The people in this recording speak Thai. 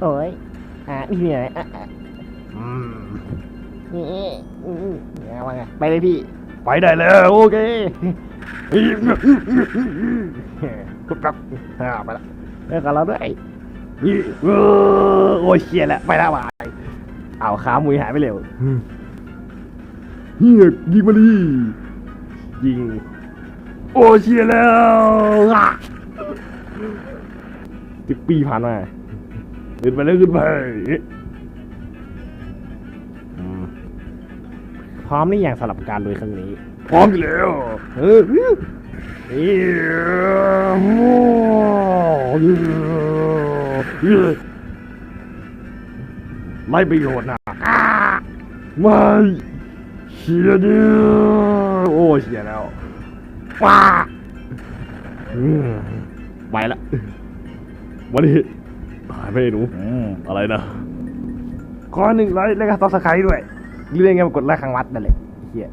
โอ้ยอ่านี่ไงอะอะอืมนี่อืมเอาว่าไงไปเลยพี่ ไปได้แล้วโอเคปุ๊บปั๊บอ่าไปละเลิกกันแล้วด้วยเออโอ้ยเชียแล้วไปละวายเอาขามุยหายไปเร็วเฮียยิงมาดิยิง โอ้เชียแล้วอะสิบปีผ่านมา ขึ้นไปแล้วขึ้นไปอืมพร้อมหรือยังสำหรับการลุยครั้งนี้ พร้อมอยู่แล้วเออเอี๊ยโอ้ไล่ประโยชน์นะไม่เชียเนี่ยโอ้เชียแล้วว้าอืมไปละวันนี้ หายไปไหนหนูอะไรนะขอหนึ่งร้อยแล้วก็ซับสไครต์ด้วยเรื่องไงมากดไลค์ครั้งวัดนั่นแหละไอ้เฮีย